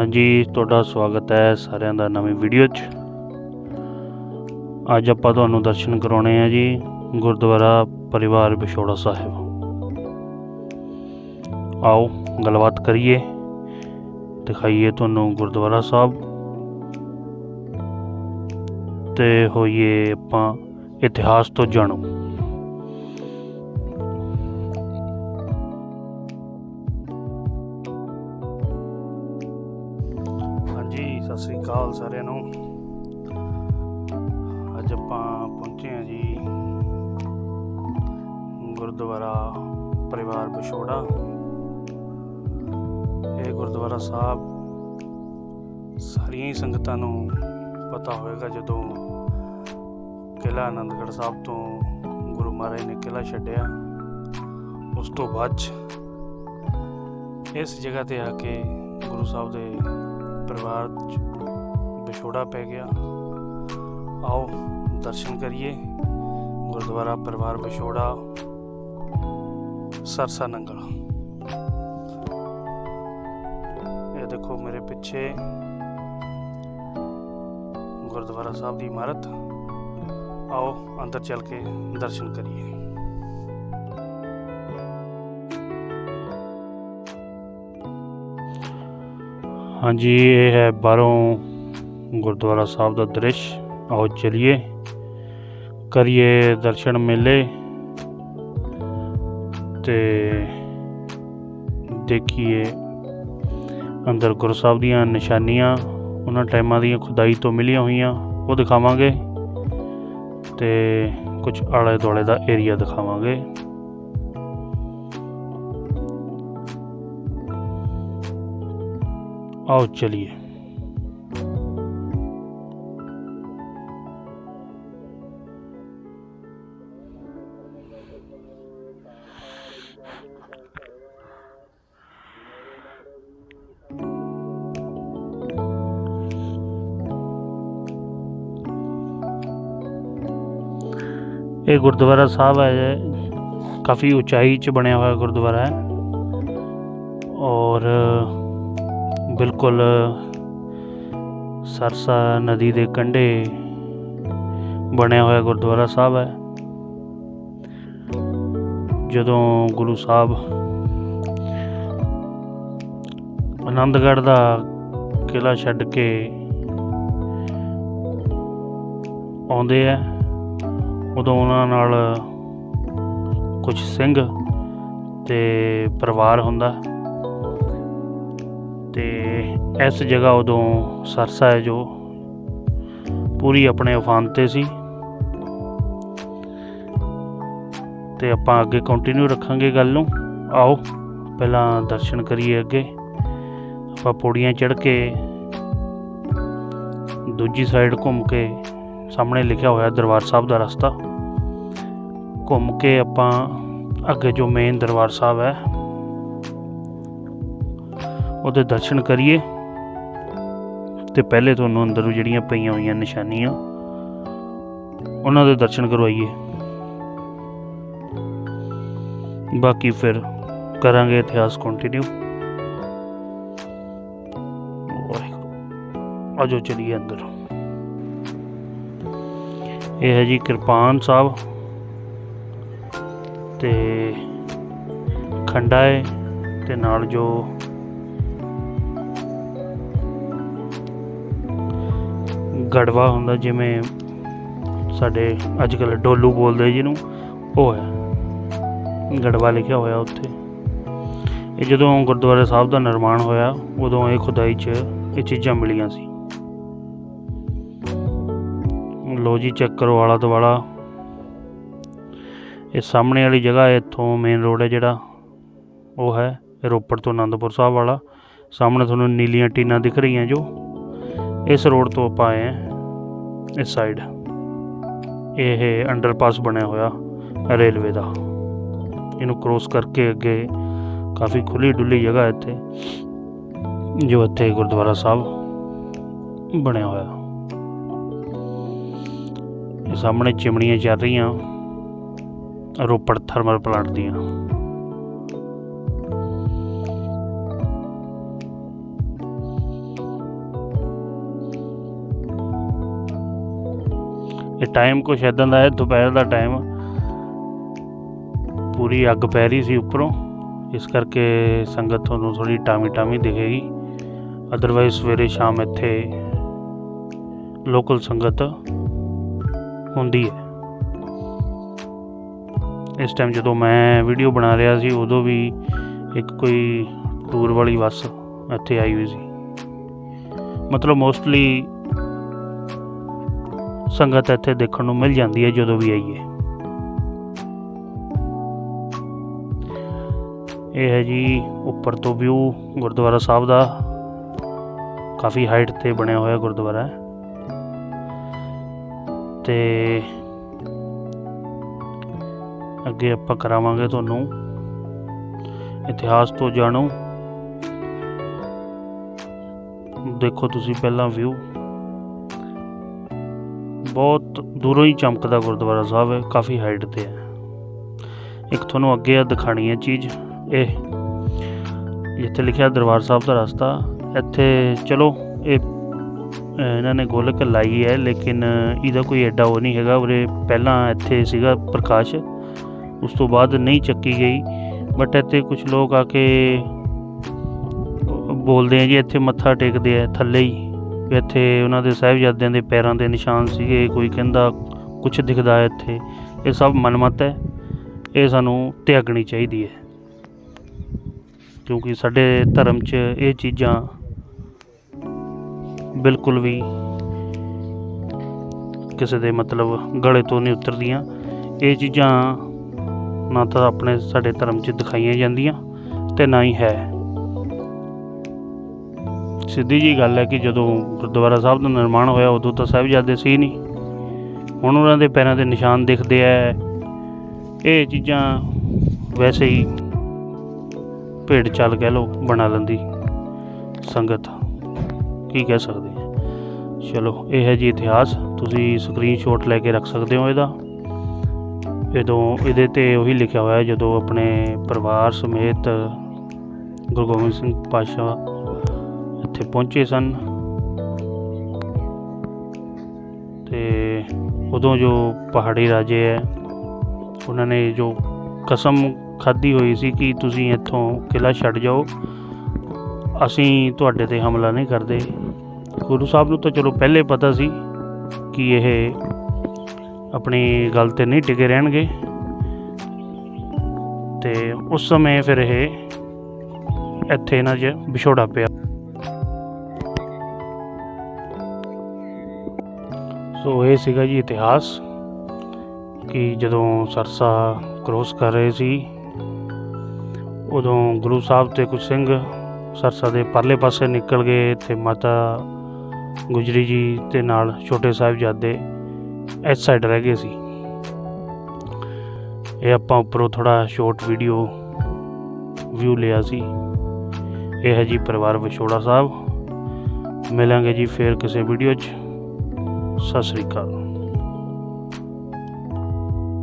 ਹਾਂਜੀ, ਤੁਹਾਡਾ ਸਵਾਗਤ ਹੈ ਸਾਰਿਆਂ ਦਾ ਨਵੀਂ ਵੀਡੀਓ 'ਚ। ਅੱਜ ਆਪਾਂ ਤੁਹਾਨੂੰ ਦਰਸ਼ਨ ਕਰਾਉਣੇ ਆ ਜੀ, ਗੁਰਦੁਆਰਾ ਪਰਿਵਾਰ ਵਿਛੋੜਾ ਸਾਹਿਬ। ਆਓ, ਗੱਲਬਾਤ ਕਰੀਏ। ਦਿਖਾਈਏ ਤੁਹਾਨੂੰ ਗੁਰਦੁਆਰਾ ਸਾਹਿਬ। ਤੇ ਹੋਈਏ ਆਪਾਂ ਇਤਿਹਾਸ ਤੋਂ ਜਾਣੂ। ਸਤਿ ਸ੍ਰੀ ਅਕਾਲ ਸਾਰਿਆਂ ਨੂੰ। ਅੱਜ ਆਪਾਂ ਪਹੁੰਚੇ ਹਾਂ ਜੀ ਗੁਰਦੁਆਰਾ ਪਰਿਵਾਰ ਵਿਛੋੜਾ। ਇਹ ਗੁਰਦੁਆਰਾ ਸਾਹਿਬ ਸਾਰੀਆਂ ਹੀ ਸੰਗਤਾਂ ਨੂੰ ਪਤਾ ਹੋਵੇਗਾ ਜਦੋਂ ਕਿਲ੍ਹਾ ਆਨੰਦਗੜ੍ਹ ਸਾਹਿਬ ਤੋਂ ਗੁਰੂ ਮਹਾਰਾਜ ਨੇ ਕਿਲ੍ਹਾ ਛੱਡਿਆ। ਉਸ ਤੋਂ ਬਾਅਦ 'ਚ ਇਸ ਜਗ੍ਹਾ ਤੇ ਆ ਕੇ ਗੁਰੂ ਸਾਹਿਬ ਦੇ ਪਰਿਵਾਰ 'ਚ ਵਿਛੋੜਾ ਪੈ ਗਿਆ। ਆਓ ਦਰਸ਼ਨ ਕਰੀਏ। ਗੁਰਦੁਆਰਾ ਪਰਿਵਾਰ ਵਿਛੋੜਾ। ਸਰਸਾ ਨੰਗਲ। ਇਹ ਦੇਖੋ ਮੇਰੇ ਪਿੱਛੇ ਗੁਰਦੁਆਰਾ ਸਾਹਿਬ ਦੀ ਇਮਾਰਤ। ਆਓ ਅੰਦਰ ਚੱਲ ਕੇ ਦਰਸ਼ਨ ਕਰੀਏ। ਹਾਂਜੀ, ਇਹ ਹੈ ਬਾਹਰੋਂ ਗੁਰਦੁਆਰਾ ਸਾਹਿਬ ਦਾ ਦ੍ਰਿਸ਼। ਆਓ ਚਲਿਏ। ਕਰੀਏ ਦਰਸ਼ਨ ਮੇਲੇ ਤੇ ਦੇਖੀਏ ਅੰਦਰ ਗੁਰੂ ਸਾਹਿਬ ਦੀਆਂ ਨਿਸ਼ਾਨੀਆਂ। ਉਹਨਾਂ ਟਾਈਮਾਂ ਦੀਆਂ ਖੁਦਾਈ ਤੋਂ ਮਿਲੀਆਂ ਹੋਈਆਂ। ਉਹ ਦਿਖਾਵਾਂਗੇ ਤੇ ਕੁਝ ਆਲੇ ਦੁਆਲੇ ਦਾ ਏਰੀਆ ਦਿਖਾਵਾਂਗੇ। ਆਓ ਚਲਿਏ। ਇਹ ਗੁਰਦੁਆਰਾ ਸਾਹਿਬ ਹੈ ਕਾਫੀ ਉਚਾਈ 'ਚ ਬਣਿਆ ਹੋਇਆ ਗੁਰਦੁਆਰਾ ਹੈ। ਔਰ ਬਿਲਕੁਲ ਸਰਸਾ ਨਦੀ ਦੇ ਕੰਢੇ ਬਣਿਆ ਹੋਇਆ ਗੁਰਦੁਆਰਾ ਸਾਹਿਬ ਹੈ। ਜਦੋਂ ਗੁਰੂ ਸਾਹਿਬ ਆਨੰਦਗੜ੍ਹ ਦਾ ਕਿਲਾ ਛੱਡ ਕੇ ਆਉਂਦੇ ਆ ਉਦੋਂ ਉਹਨਾਂ ਨਾਲ ਕੁਝ ਸਿੰਘ ਤੇ ਪਰਿਵਾਰ ਹੁੰਦਾ। ਤੇ ਇਸ ਜਗ੍ਹਾ ਉਦੋਂ ਸਰਸਾ ਹੈ ਜੋ ਪੂਰੀ ਆਪਣੇ ਉਫਾਨ ਤੇ ਸੀ। ਤੇ ਆਪਾਂ ਅੱਗੇ ਕੰਟੀਨਿਊ ਰੱਖਾਂਗੇ ਗੱਲ ਨੂੰ। ਆਓ, ਪਹਿਲਾਂ ਦਰਸ਼ਨ ਕਰੀਏ ਅੱਗੇ। ਆਪਾਂ ਪੌੜੀਆਂ ਚੜ੍ਹ ਕੇ ਦੂਜੀ ਸਾਈਡ ਘੁੰਮ ਕੇ ਸਾਹਮਣੇ ਲਿਖਿਆ ਹੋਇਆ ਦਰਬਾਰ ਸਾਹਿਬ ਦਾ ਰਸਤਾ। ਘੁੰਮ ਕੇ ਆਪਾਂ ਅੱਗੇ ਜੋ ਮੇਨ ਦਰਬਾਰ ਸਾਹਿਬ ਹੈ, ਉਹਦੇ ਦਰਸ਼ਨ ਕਰੀਏ। ਤੇ ਪਹਿਲੇ ਤੁਹਾਨੂੰ ਅੰਦਰੋਂ ਜਿਹੜੀਆਂ ਪਈਆਂ ਹੋਈਆਂ ਨਿਸ਼ਾਨੀਆਂ, ਉਹਨਾਂ ਦੇ ਦਰਸ਼ਨ ਕਰਵਾਈਏ। ਬਾਕੀ ਫਿਰ ਕਰਾਂਗੇ ਇਤਿਹਾਸ ਕੰਟੀਨਿਊ ਆਜੋ ਚਲੀਏ ਅੰਦਰ। ਇਹ ਹੈ ਜੀ ਕਿਰਪਾਨ ਸਾਹਿਬ। ਤੇ ਖੰਡਾ ਹੈ ਤੇ ਨਾਲ ਜੋ ਗੜਵਾ ਹੁੰਦਾ ਜਿਵੇਂ ਸਾਡੇ ਅੱਜ ਕੱਲ੍ਹ ਡੋਲੂ ਬੋਲਦੇ ਜਿਹਨੂੰ, ਉਹ ਹੈ ਗੜਵਾ ਲਿਖਿਆ ਹੋਇਆ ਉੱਥੇ। ਇਹ ਜਦੋਂ ਗੁਰਦੁਆਰਾ ਸਾਹਿਬ ਦਾ ਨਿਰਮਾਣ ਹੋਇਆ, ਉਦੋਂ ਇਹ ਖੁਦਾਈ 'ਚ ਇਹ ਚੀਜ਼ਾਂ ਮਿਲੀਆਂ ਸੀ। ਲੋ ਜੀ, ਚੈੱਕ ਕਰੋ ਆਲਾ ਦੁਆਲਾ ਇਹ ਸਾਹਮਣੇ ਵਾਲੀ ਜਗ੍ਹਾ ਇੱਥੋਂ ਮੇਨ ਰੋਡ ਹੈ ਜਿਹੜਾ, ਉਹ ਹੈ ਰੋਪੜ ਤੋਂ ਆਨੰਦਪੁਰ ਸਾਹਿਬ ਵਾਲਾ। ਸਾਹਮਣੇ ਤੁਹਾਨੂੰ ਨੀਲੀਆਂ ਟੀਨਾਂ ਦਿਖ ਰਹੀਆਂ ਜੋ। ਇਸ ਰੋਡ ਤੋਂ ਆਪਾਂ ਆਏ ਹਾਂ, ਇਸ ਸਾਈਡ ਇਹ ਅੰਡਰਪਾਸ ਬਣਿਆ ਹੋਇਆ ਰੇਲਵੇ ਦਾ। ਇਹਨੂੰ ਕ੍ਰੋਸ ਕਰਕੇ ਅੱਗੇ ਕਾਫੀ ਖੁੱਲੀ ਡੁੱਲੀ ਜਗ੍ਹਾ ਇੱਥੇ, ਜੋ ਇੱਥੇ ਗੁਰਦੁਆਰਾ ਸਾਹਿਬ ਬਣਿਆ ਹੋਇਆ। ਇਹ ਸਾਹਮਣੇ ਚਿਮਣੀਆਂ ਚੱਲ ਰਹੀਆਂ। ਰੋਪੜ ਥਰਮਲ ਪਲਾਂਟ ਦੀਆਂ। ਇਹ ਟਾਈਮ ਕੁਛ ਇਦਾਂ ਦਾ ਹੈ, ਦੁਪਹਿਰ ਦਾ ਟਾਈਮ ਪੂਰੀ ਅੱਗ ਪੈ ਰਹੀ ਸੀ ਉੱਪਰੋਂ। ਇਸ ਕਰਕੇ ਸੰਗਤ ਤੁਹਾਨੂੰ ਥੋੜੀ ਟਾਮੀ ਟਾਮੀ ਦਿਖੇਗੀ। ਅਦਰਵਾਈਜ਼ ਸਵੇਰੇ ਸ਼ਾਮ ਇੱਥੇ ਲੋਕਲ ਸੰਗਤ ਹੁੰਦੀ ਹੈ। ਇਸ ਟਾਈਮ ਜਦੋਂ ਮੈਂ ਵੀਡੀਓ ਬਣਾ ਰਿਹਾ ਸੀ, ਉਦੋਂ ਵੀ ਇੱਕ ਕੋਈ ਟੂਰ ਵਾਲੀ ਬੱਸ ਇੱਥੇ ਆਈ ਹੋਈ ਸੀ। ਮਤਲਬ ਮੋਸਟਲੀ ਸੰਗਤ ਇੱਥੇ ਦੇਖਣ ਨੂੰ ਮਿਲ ਜਾਂਦੀ ਹੈ ਜਦੋਂ ਵੀ ਆਈਏ। ਇਹ ਹੈ ਜੀ ਉੱਪਰ ਤੋਂ ਵਿਊ ਗੁਰਦੁਆਰਾ ਸਾਹਿਬ ਦਾ। ਕਾਫੀ ਹਾਈਟ ਤੇ ਬਣਿਆ ਹੋਇਆ ਗੁਰਦੁਆਰਾ ਹੈ। ਤੇ ਅੱਗੇ ਆਪਾਂ ਕਰਾਵਾਂਗੇ ਤੁਹਾਨੂੰ ਇਤਿਹਾਸ ਤੋਂ ਜਾਣੋ। ਦੇਖੋ ਤੁਸੀਂ ਪਹਿਲਾਂ ਵਿਊ ਬਹੁਤ ਦੂਰੋਂ ਹੀ ਚਮਕਦਾ ਗੁਰਦੁਆਰਾ ਸਾਹਿਬ ਹੈ ਕਾਫੀ ਹਾਈਟ ਤੇ ਹੈ। ਇੱਕ ਤੁਹਾਨੂੰ ਅੱਗੇ ਆ ਦਿਖਾਣੀ ਹੈ ਚੀਜ਼, ਇਹ ਇੱਥੇ ਲਿਖਿਆ ਦਰਬਾਰ ਸਾਹਿਬ ਦਾ ਰਸਤਾ, ਇੱਥੇ ਚਲੋ, ਇਹ ਇਹਨਾਂ ਨੇ ਗੋਲਕ ਲਾਈ ਹੈ, ਲੇਕਿਨ ਇਹਦਾ ਕੋਈ ਐਡਾ ਉਹ ਨਹੀਂ ਹੈਗਾ, ਉਰੇ ਪਹਿਲਾਂ ਇੱਥੇ ਸੀਗਾ ਪ੍ਰਕਾਸ਼। ਉਸ ਤੋਂ ਬਾਅਦ ਨਹੀਂ ਚੱਕੀ ਗਈ। ਬਟ ਇੱਥੇ ਕੁਝ ਲੋਕ ਆ ਕੇ ਬੋਲਦੇ ਆ ਜੀ, ਇੱਥੇ ਮੱਥਾ ਟੇਕਦੇ ਆ, ਥੱਲੇ ਹੀ। ਇੱਥੇ ਉਹਨਾਂ ਦੇ ਸਾਹਿਬਜ਼ਾਦਿਆਂ ਦੇ ਪੈਰਾਂ ਦੇ ਨਿਸ਼ਾਨ ਸੀਗੇ, ਕੋਈ ਕਹਿੰਦਾ ਕੁਝ ਦਿਖਦਾ ਹੈ ਇੱਥੇ। ਇਹ ਸਭ ਮਨਮਤ ਹੈ। ਇਹ ਸਾਨੂੰ ਤਿਆਗਣੀ ਚਾਹੀਦੀ ਹੈ। ਕਿਉਂਕਿ ਸਾਡੇ ਧਰਮ 'ਚ ਇਹ ਚੀਜ਼ਾਂ ਬਿਲਕੁਲ ਵੀ ਕਿਸੇ ਦੇ ਮਤਲਬ ਗਲੇ ਤੋਂ ਨਹੀਂ ਉਤਰਦੀਆਂ। ਇਹ ਚੀਜ਼ਾਂ ਨਾ ਤਾਂ ਆਪਣੇ ਸਾਡੇ ਧਰਮ 'ਚ ਦਿਖਾਈਆਂ ਜਾਂਦੀਆਂ ਤੇ ਨਾ ਹੀ ਹੈ। ਸਿੱਧੀ ਜੀ ਗੱਲ ਹੈ ਕਿ ਜਦੋਂ ਗੁਰਦੁਆਰਾ ਸਾਹਿਬ ਦਾ ਨਿਰਮਾਣ ਹੋਇਆ, ਉਦੋਂ ਤਾਂ ਸਾਹਿਬਜ਼ਾਦੇ ਸੀ ਨਹੀਂ। ਹੁਣ ਉਹਨਾਂ ਦੇ ਪੈਰਾਂ ਦੇ ਨਿਸ਼ਾਨ ਦਿਖਦੇ ਆ ਇਹ ਚੀਜ਼ਾਂ ਵੈਸੇ ਹੀ ਭੇਡ ਚਾਲ ਕਹਿ ਲਓ ਬਣਾ ਲੈਂਦੀ ਸੰਗਤ। ਕੀ ਕਹਿ ਸਕਦੇ ਚਲੋ, ਇਹ ਹੈ ਜੀ ਇਤਿਹਾਸ। ਤੁਸੀਂ ਸਕਰੀਨਸ਼ਾਟ ਲੈ ਕੇ ਰੱਖ ਸਕਦੇ ਹੋ ਇਹਦਾ। ਜਦੋਂ ਇਹਦੇ ਤੇ ਉਹੀ ਲਿਖਿਆ ਹੋਇਆ ਜਦੋਂ ਆਪਣੇ ਪਰਿਵਾਰ ਸਮੇਤ ਗੁਰੂ ਗੋਬਿੰਦ ਸਿੰਘ ਪਾਤਸ਼ਾਹ ਇੱਥੇ ਪਹੁੰਚੇ ਸਨ। ਤੇ ਉਦੋਂ ਜੋ ਪਹਾੜੀ ਰਾਜੇ ਹੈ, ਉਹਨਾਂ ਨੇ ਜੋ ਕਸਮ ਖਾਧੀ ਹੋਈ ਸੀ ਕਿ ਤੁਸੀਂ ਇੱਥੋਂ ਕਿਲਾ ਛੱਡ ਜਾਓ, ਅਸੀਂ ਤੁਹਾਡੇ ਤੇ ਹਮਲਾ ਨਹੀਂ ਕਰਦੇ। ਗੁਰੂ ਸਾਹਿਬ ਨੂੰ ਤਾਂ ਚਲੋ ਪਹਿਲੇ ਪਤਾ ਸੀ ਕਿ ਇਹ ਆਪਣੀ ਗੱਲ ਤੇ ਨਹੀਂ ਟਿਕੇ ਰਹਿਣਗੇ। ਤੇ ਉਸ ਸਮੇਂ ਫਿਰ ਇਹ ਇੱਥੇ ਇਹਨਾਂ 'ਚ ਵਿਛੋੜਾ ਪਿਆ। ਸੋ ਇਹ ਸੀਗਾ ਜੀ ਇਤਿਹਾਸ ਕਿ ਜਦੋਂ ਸਰਸਾ ਕ੍ਰੋਸ ਕਰ ਰਹੇ ਸੀ, ਉਦੋਂ ਗੁਰੂ ਸਾਹਿਬ ਤੇ ਕੁਝ ਸਿੰਘ ਸਰਸਾ ਦੇ ਪਰਲੇ ਪਾਸੇ ਨਿਕਲ ਗਏ ਤੇ ਮਾਤਾ ਗੁਜਰੀ ਜੀ ਤੇ ਨਾਲ ਛੋਟੇ ਸਾਹਿਬਜ਼ਾਦੇ ਇਸ ਸਾਈਡ ਰਹਿ ਗਏ ਸੀ। ਇਹ ਆਪਾਂ ਉੱਪਰੋਂ ਥੋੜਾ ਸ਼ਾਰਟ ਵੀਡੀਓ ਵਿਊ ਲਿਆ ਸੀ। ਇਹ ਹੈ ਜੀ ਪਰਿਵਾਰ ਵਿਛੋੜਾ ਸਾਹਿਬ। ਮਿਲਾਂਗੇ ਜੀ ਫੇਰ ਕਿਸੇ ਵੀਡੀਓ 'ਚ। ਸਤਿ ਸ੍ਰੀ ਅਕਾਲ।